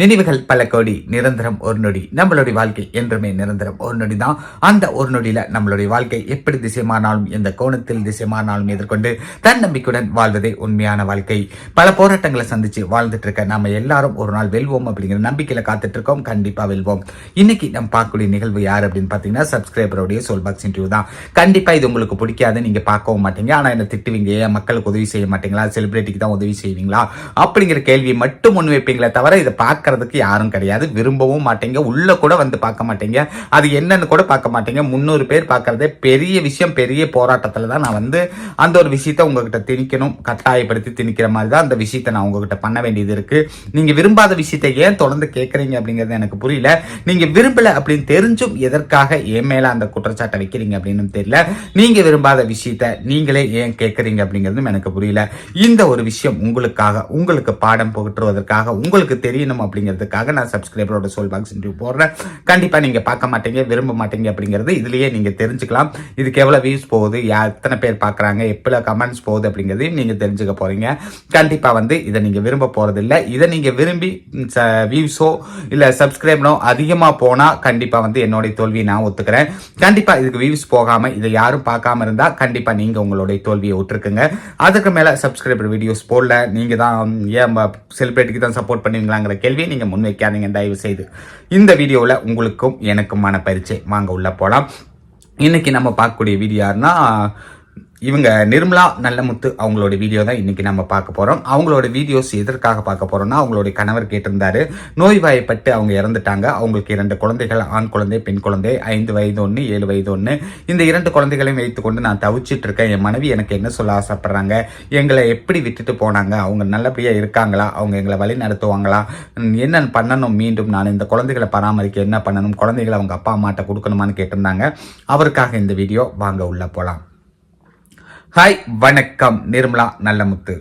நினைவுகள் பல கோடி நிரந்தரம் ஒரு நொடி. நம்மளுடைய வாழ்க்கை என்றுமே நிரந்தரம் ஒரு நொடி தான். அந்த ஒரு நொடியில நம்மளுடைய வாழ்க்கை எப்படி திசைமானாலும் எந்த கோணத்தில் திசைமானாலும் எதிர்கொண்டு தன்னம்பிக்கையுடன் வாழ்வதே உண்மையான வாழ்க்கை. பல போராட்டங்களை சந்திச்சு வாழ்ந்துட்டு இருக்க நம்ம எல்லாரும் ஒரு நாள் வெல்வோம் அப்படிங்கிற நம்பிக்கையில காத்துட்டு இருக்கோம் கண்டிப்பா வெல்வோம். இன்னைக்கு நம்ம பார்க்கக்கூடிய நிகழ்வு யார் அப்படின்னு பாத்தீங்கன்னா சப்ஸ்கிரைபருடைய சோல் பாக்ஸ் இன்டர்வியூ தான். கண்டிப்பா இது உங்களுக்கு பிடிக்காது நீங்க பார்க்கவும் மாட்டீங்க. ஆனா என்ன திட்டுவீங்க? ஏன் மக்களுக்கு உதவி செய்ய மாட்டீங்களா? செலிபிரிட்டிக்கு தான் உதவி செய்வீங்களா? அப்படிங்கிற கேள்வி மட்டும் முன் வைப்பீங்களே தவிர இதை பார்க்கறதுக்கு யாரும் கிடையாது. விரும்பவும் மாட்டீங்க. உள்ள கூட வந்து பார்க்க மாட்டீங்க. அது என்னன்னு கூட பார்க்க மாட்டீங்க. முந்நூறு பேர் பார்க்குறதே பெரிய விஷயம். பெரிய போராட்டத்துல தான் நான் வந்து அந்த ஒரு விஷயத்த உங்ககிட்ட திணிக்கணும். கட்டாயப்படுத்தி திணிக்கிற மாதிரி தான் அந்த விஷயத்த நான் உங்ககிட்ட பண்ண வேண்டியது இருக்கு. நீங்க விரும்பாத விஷயத்தை ஏன் தொடர்ந்து கேட்கறீங்க அப்படிங்கிறது எனக்கு புரியல. நீங்க விரும்பல அப்படின்னு தெரிஞ்சும் எதற்காக என் மேலே அந்த குற்றச்சாட்டை வைக்கிறீங்க அப்படின்னு தெரியல. நீங்க விரும்பாத விஷயத்தை நீங்களே ஏன் கேட்கறீங்க அப்படிங்கிறதும் எனக்கு புரியல. இந்த ஒரு விஷயம் உங்களுக்காக உங்களுக்கு பாடம் புகற்றுவதற்காக உங்களுக்கு தெரியணும் அப்படிங்கிறதுக்காக நான் சப்ஸ்கிரைபரோட சோல் பாக்ஸ் இன்டர்வியூ போடுறேன். கண்டிப்பாக நீங்கள் பார்க்க மாட்டீங்க விரும்ப மாட்டீங்க அப்படிங்கிறது இதுலேயே நீங்கள் தெரிஞ்சுக்கலாம். இதுக்கு எவ்வளோ வியூஸ் போகுது யார் எத்தனை பேர் பார்க்குறாங்க எப்போ கமெண்ட்ஸ் போகுது அப்படிங்கிறதையும் நீங்கள் தெரிஞ்சுக்க போகிறீங்க கண்டிப்பாக வந்து இதை நீங்கள் விரும்ப போகிறதில்ல இதை நீங்கள் விரும்பி வியூஸோ இல்லை சப்ஸ்கிரைபனோ அதிகமாக போனால் கண்டிப்பாக வந்து என்னுடைய தோல்வியை நான் ஒத்துக்கிறேன். கண்டிப்பாக இதுக்கு வியூஸ் போகாமல் இதை யாரும் பார்க்காம இருந்தால் கண்டிப்பாக நீங்கள் உங்களுடைய தோல்வியை விட்டுருக்குங்க அதுக்கு மேலே சப்ஸ்கிரைபர் வீடியோஸ் போடல. நீங்கள் தான் ஏன் செலிபிரிட்டிக்கு தான் சப்போர்ட் பண்ணுவீங்களாங்கிற கேள்வியை நீங்க முன்வைக்காதீங்க தயவு செய்து இந்த வீடியோவில் உங்களுக்கும் எனக்குமான பரிச்சை. வாங்க உள்ள போலாம். இன்னைக்கு நம்ம பார்க்கக்கூடிய வீடியோ யாருன்னா இவங்க நிர்மலா நல்லமுத்து அவங்களோட வீடியோ தான் இன்னைக்கு நம்ம பார்க்க போறோம். அவங்களோட வீடியோஸ் எதற்காக பார்க்க போறோம்னா அவங்களுடைய கணவர் கேட்டிருந்தாரு. நோய்வாய்ப்பட்டு அவங்க இறந்துட்டாங்க. அவங்களுக்கு இரண்டு குழந்தைகள் ஆண் குழந்தை பெண் குழந்தை ஐந்து வயது ஒன்று ஏழு வயது ஒன்று இந்த இரண்டு குழந்தைகளையும் வைத்துக்கொண்டு நான் தவிச்சிட்டு இருக்கேன். என் மனைவி எனக்கு என்ன சொல்ல ஆசைப்படுறாங்க? எங்களை எப்படி விட்டுட்டு போனாங்க? அவங்க நல்லபடியாக இருக்காங்களா? அவங்க எங்களை வழி நடத்துவாங்களா? என்ன பண்ணணும்? மீண்டும் நான் இந்த குழந்தைகளை பராமரிக்க என்ன பண்ணணும்? குழந்தைகளை அவங்க அப்பா அம்மாட்ட கொடுக்கணுமான்னு கேட்டிருந்தாங்க. அவருக்காக இந்த வீடியோ வாங்க உள்ள போகலாம் ஹாய் வணக்கம் நிர்மலா நல்லமுத்து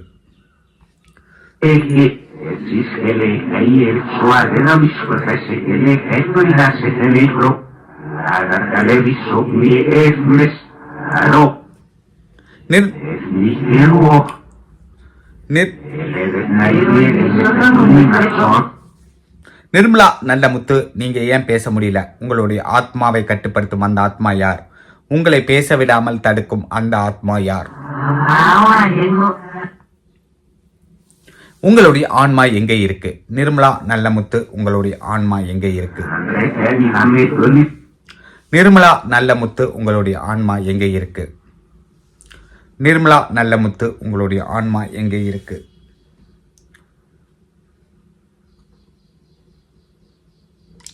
நிர்மலா நல்லமுத்து நீங்க ஏன் பேச முடியல உங்களுடைய ஆத்மாவை கட்டுப்படுத்தும் அந்த ஆத்மா யார் உங்களை பேச விடாமல் தடுக்கும் அந்த ஆத்மா யார்? உங்களுடைய ஆன்மா எங்கே இருக்கு? நிர்மலா நல்லமுத்து உங்களுடைய ஆன்மா எங்கே இருக்கு? நிர்மலா நல்லமுத்து உங்களுடைய ஆன்மா எங்கே இருக்கு? நிர்மலா நல்லமுத்து உங்களுடைய ஆன்மா எங்கே இருக்கு?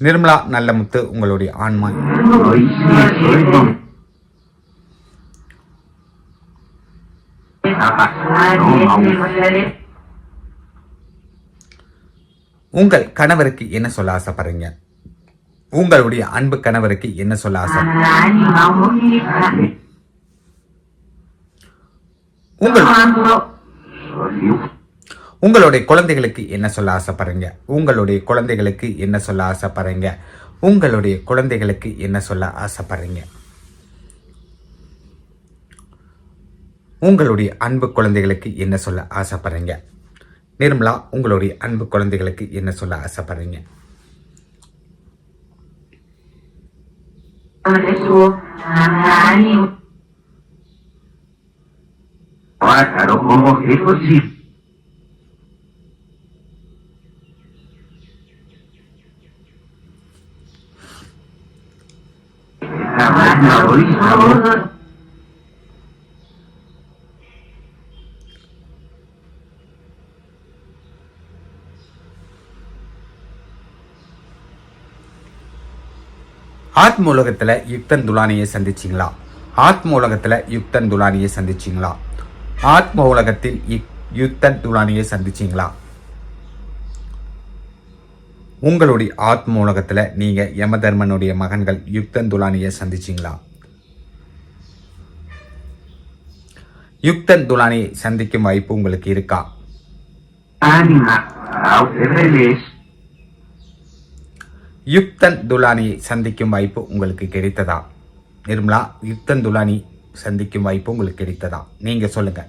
நிர்மலா நல்லமுத்து உங்களுடைய ஆன்மா உங்கள் கணவருக்கு என்ன சொல்ல ஆசைப்படுறீங்க? உங்களுடைய அன்பு கணவருக்கு என்ன சொல்ல ஆசை? உங்கள் உங்களுடைய குழந்தைகளுக்கு என்ன சொல்ல ஆசைப்படுறீங்க? உங்களுடைய குழந்தைகளுக்கு என்ன சொல்ல ஆசைப்படுறீங்க? உங்களுடைய குழந்தைகளுக்கு என்ன சொல்ல ஆசைப்படுறீங்க? உங்களுடைய அன்பு குழந்தைகளுக்கு என்ன சொல்ல ஆசைப்படுறீங்க? நிர்மலா உங்களுடைய அன்பு குழந்தைகளுக்கு என்ன சொல்ல ஆசைப்படுறீங்க? Pájaro ஆத்ம உலகத்தில் யுக்தன் துலானியை சந்திச்சிங்களா? ஆத்ம உலகத்தில் யுக்தன் துலானியை சந்திச்சிங்களா? ஆத்ம உலகத்தில் யுக்தன் துலானியை சந்திச்சிங்களா? உங்களுடைய ஆத்ம உலகத்தில் நீங்க யமதர்மனுடைய மகன்கள் யுக்தன் துலானியை சந்திச்சிங்களா? யுக்தன் துலானியை சந்திக்கும் வாய்ப்பு உங்களுக்கு இருக்கா? யுக்தன் துலானியை சந்திக்கும் வாய்ப்பு உங்களுக்கு கிடைத்ததா? நிர்மலா யுக்தன் துலானி சந்திக்கும் வாய்ப்பு உங்களுக்கு கிடைத்ததா? நீங்க சொல்லுங்க.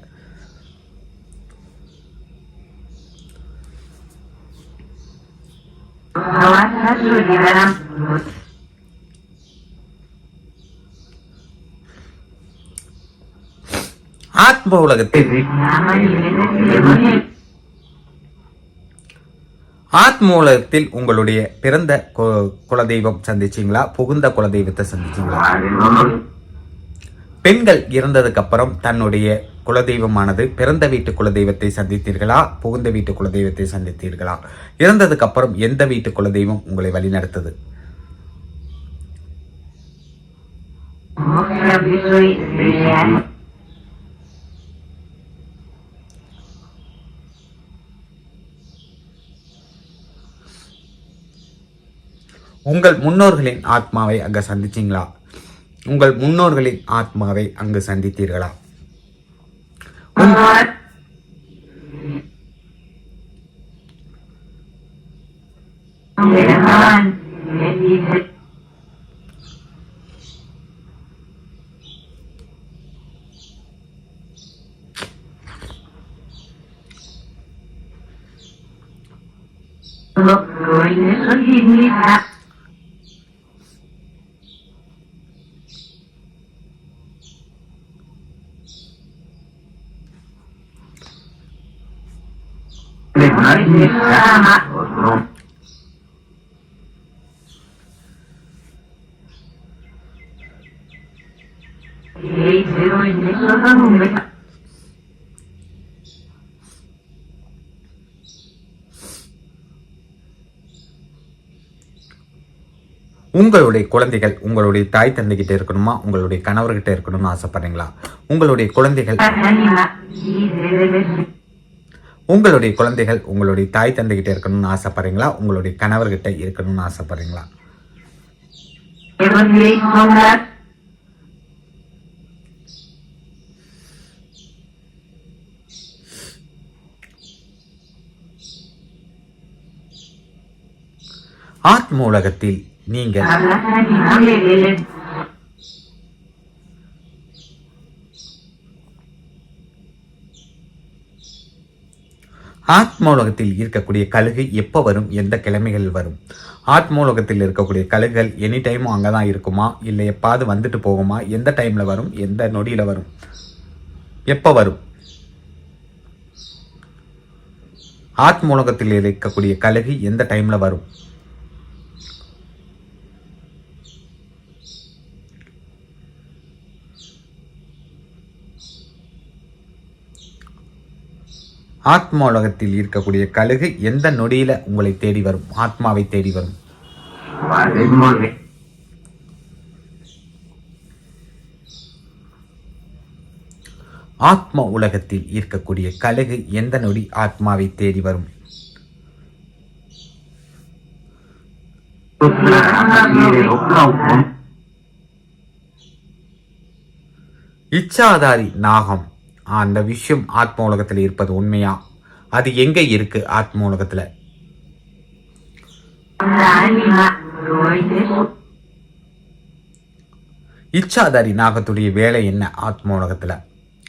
ஆத்ம உலகத்தில் ஆத்மூலத்தில் உங்களுடைய பிறந்த கு- குலதெய்வம் சந்திச்சீங்களா? புகுந்த குலதெய்வத்தை சந்திச்சீங்களா? பெண்கள் இறந்ததுக்கு அப்புறம் தன்னுடைய குலதெய்வமானது பிறந்த வீட்டு குலதெய்வத்தை சந்தித்தீர்களா? புகுந்த வீட்டு குலதெய்வத்தை சந்தித்தீர்களா? இறந்ததுக்கு அப்புறம் எந்த வீட்டு குலதெய்வம் உங்களை வழிநடத்துது? Moksha உங்கள் முன்னோர்களின் ஆத்மாவை அங்கே சந்திச்சீங்களா? உங்கள் முன்னோர்களின் ஆத்மாவை அங்கு சந்தித்தீர்களா? உங்க- உங்களுடைய குழந்தைகள் உங்களுடைய தாய் தந்தைகிட்ட இருக்கணுமா? உங்களுடைய கணவர்கிட்ட இருக்கணும்னு ஆசைப்படுறீங்களா? உங்களுடைய குழந்தைகள் உங்களுடைய குழந்தைகள் உங்களுடைய தாய் தந்தைகிட்ட இருக்கணும்னு ஆசைப்படுறீங்களா? உங்களுடைய கணவர்கிட்ட இருக்கணும்னு ஆசைப்படுறீங்களா? ஆத்ம உலகத்தில் நீங்கள் Anima, இருக்கக்கூடிய கழுகு எப்போ வரும்? எந்த கிழமைகள் வரும்? ஆத்மோலகத்தில் இருக்கக்கூடிய கழுகுகள் எனி டைமும் அங்கே தான் இருக்குமா? இல்லை எப்பாவது வந்துட்டு போகுமா? எந்த டைமில் வரும்? எந்த நொடியில் வரும்? எப்போ வரும்? ஆத்மோலகத்தில் இருக்கக்கூடிய கழுகு எந்த டைமில் வரும்? ஆத்ம உலகத்தில் இருக்கக்கூடிய கழுகு எந்த நொடியில உங்களை தேடி வரும்? ஆத்மாவை தேடி வரும். ஆத்ம உலகத்தில் இருக்கக்கூடிய கழுகு எந்த நொடி? ஆத்மாவை தேடி வரும். இச்சாதாரி நாகம். அந்த விஷயம் ஆத்ம உலகத்தில் இருப்பது உண்மையா? அது எங்க இருக்கு ஆத்ம உலகத்துல இச்சாதாரி நாகத்துடைய வேலை என்ன ஆத்ம உலகத்துல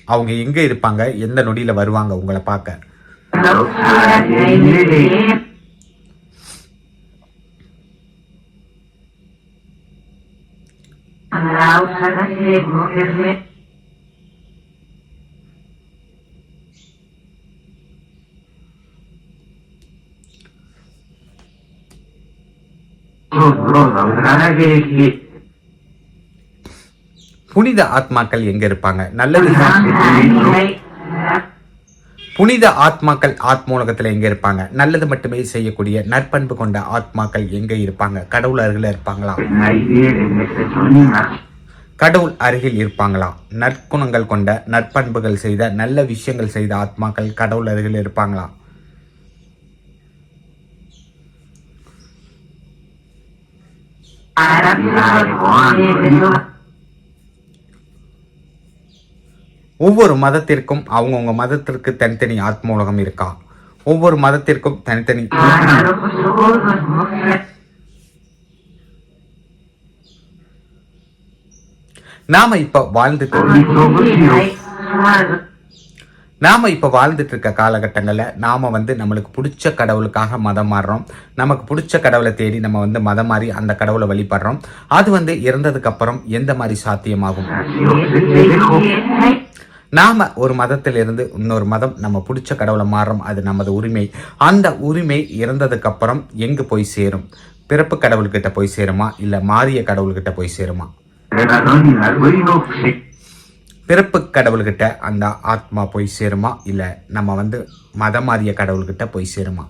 அவங்க எங்க இருப்பாங்க? எந்த நொடியில வருவாங்க? உங்களை பார்க்க. Loksara, புனித ஆத்மாக்கள் எங்க இருப்பாங்க? நல்லது புனித ஆத்மாக்கள். ஆத்ம உலகத்துல எங்க இருப்பாங்க? நல்லது மட்டுமே செய்யக்கூடிய நற்பண்பு கொண்ட ஆத்மாக்கள் எங்க இருப்பாங்க? கடவுள் அருகில் இருப்பாங்களா? கடவுள் அருகில் இருப்பாங்களா? நற்குணங்கள் கொண்ட நற்பண்புகள் செய்த நல்ல விஷயங்கள் செய்த ஆத்மாக்கள் கடவுள் அருகில் இருப்பாங்களா? ஒவ்வொரு மதத்திற்கும் அவங்கவுங்க மதத்திற்கு தனித்தனி ஆத்ம உலகம் இருக்கா? ஒவ்வொரு மதத்திற்கும் தனித்தனி நாம இப்ப வாழ்ந்துட்டு நாம இப்ப வாழ்ந்துட்டு இருக்க காலகட்டங்களில் நாம வந்து நம்மளுக்கு பிடிச்ச கடவுளுக்காக மதம் மாறுறோம். நமக்கு பிடிச்ச கடவுளை தேடி நம்ம வந்து மதம் மாறி அந்த கடவுளை வழிபடுறோம். அது வந்து இறந்ததுக்கு அப்புறம் எந்த மாதிரி சாத்தியமாகும்? நாம ஒரு மதத்திலிருந்து இன்னொரு மதம் நம்ம பிடிச்ச கடவுளை மாறுறோம். அது நமது உரிமை. அந்த உரிமை இறந்ததுக்கப்புறம் எங்கு போய் சேரும்? பிறப்பு கடவுள்கிட்ட போய் சேருமா? இல்லை மாறிய கடவுள்கிட்ட போய் சேருமா? பிறப்பு கடவுள்கிட்ட அந்த ஆத்மா போய் சேருமா? இல்லை நம்ம வந்து மதம் மாறிய கடவுள்கிட்ட போய் சேருமா?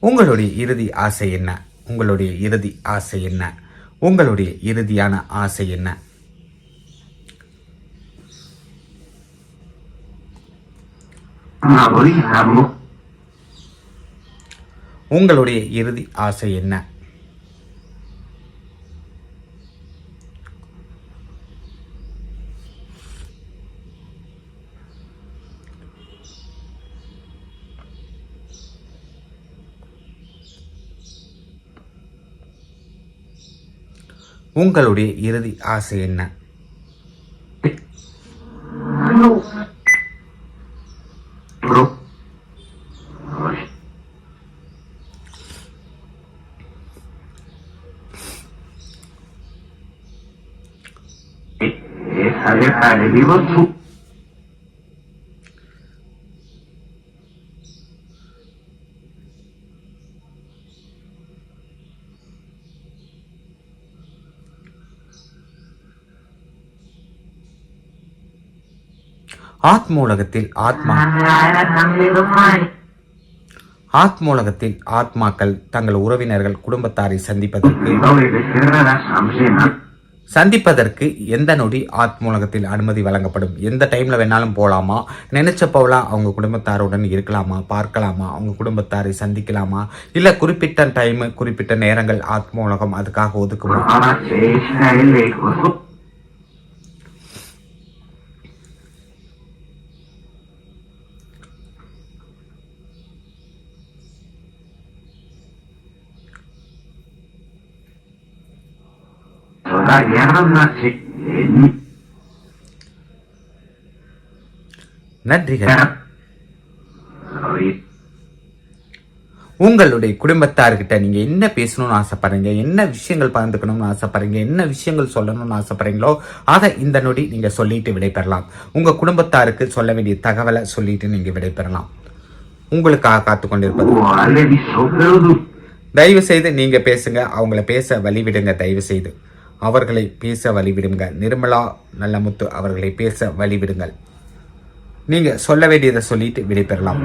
உங்களுடைய இறுதி ஆசை என்ன? உங்களுடைய இறுதி ஆசை என்ன? உங்களுடைய இறுதியான ஆசை என்ன? உங்களுடைய இறுதி ஆசை என்ன? உங்களுடைய இறுதி ஆசை என்ன? ஆத்ம உலகத்தில் ஆத்மா ஆத்ம உலகத்தில் ஆத்மாக்கள் தங்கள் உறவினர்கள் குடும்பத்தாரை சந்திப்பதற்கு சந்திப்பதற்கு எந்த நொடி ஆத்மூலகத்தில் அனுமதி வழங்கப்படும்? எந்த டைமில் வேணாலும் போகலாமா நினைச்சப்போலாம் அவங்க குடும்பத்தாருடன் இருக்கலாமா? பார்க்கலாமா? அவங்க குடும்பத்தாரை சந்திக்கலாமா? இல்லை குறிப்பிட்ட டைம் குறிப்பிட்ட நேரங்கள் ஆத்மூலகம் அதுக்காக ஒதுக்குமா? நன்றிகள். உங்களுடைய குடும்பத்தார்கிட்ட நீங்க என்ன பேசணும்னு ஆசைப்படுறீங்க? என்ன விஷயங்கள் பகிர்ந்துக்கணும்னு ஆசைப்படுறீங்க? என்ன விஷயங்கள் சொல்லணும்னு ஆசைப்படுறீங்களோ அதை இந்த நொடி நீங்க சொல்லிட்டு விடைபெறலாம். உங்க குடும்பத்தாருக்கு சொல்ல வேண்டிய தகவலை சொல்லிட்டு நீங்க விடைபெறலாம். உங்களுக்காக காத்து கொண்டிருப்பது. தயவு செய்து நீங்க பேசுங்க. அவங்கள பேச வழிவிடுங்க. தயவு செய்து அவர்களை பேச வழிவிடுங்க நிர்மலா நல்லமுத்து அவர்களை பேச வழிவிடுங்கள். நீங்க சொல்ல வேண்டியதை சொல்லிட்டு விடைபெறலாம்.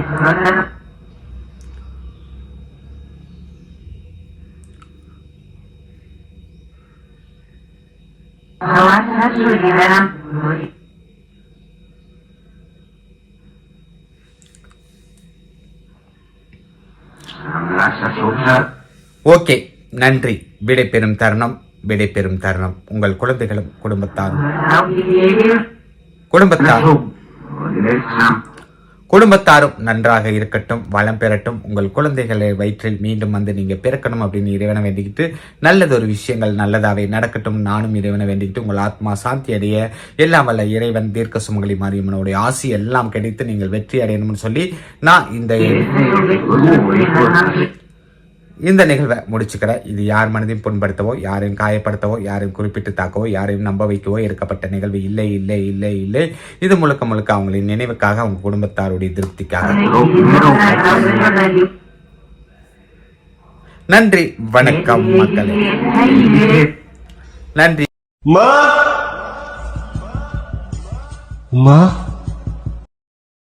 ஓகே நன்றி. விடை பெறும் தருணம் விடை பெறும் தருணம். உங்கள் குழந்தைகளும் குடும்பத்தாரும் குடும்பத்தார். குடும்பத்தாரும் நன்றாக இருக்கட்டும் வளம் பெறட்டும். உங்கள் குழந்தைகளை வயிற்றில் மீண்டும் வந்து நீங்க பிறக்கணும் அப்படின்னு இறைவனை வேண்டிக்கிட்டு நல்லதொரு விஷயங்கள் நல்லதாவே நடக்கட்டும். நானும் இறைவனை வேண்டிக்கிட்டு உங்கள் ஆத்மா சாந்தி அடைய எல்லாம் வல்ல இறைவன் தீர்க்க சுமங்கலி மாரியம்மனுடைய ஆசி எல்லாம் கிடைத்து நீங்கள் வெற்றி அடையணும்னு சொல்லி நான் இந்த இந்த நிகழ்வை முடிச்சுக்கிறேன் இது யார் மனதையும் புண்படுத்தவோ யாரையும் காயப்படுத்தவோ யாரையும் குறிப்பிட்டு தாக்கவோ யாரையும் நம்ப வைக்கவோ எடுக்கப்பட்ட நிகழ்வு இல்லை இல்லை இல்லை இல்லை இது முழுக்க முழுக்க அவங்களின் நினைவுக்காக அவங்க குடும்பத்தாருடைய திருப்திக்காக நன்றி வணக்கம் மக்களே நன்றி Ma? Ma?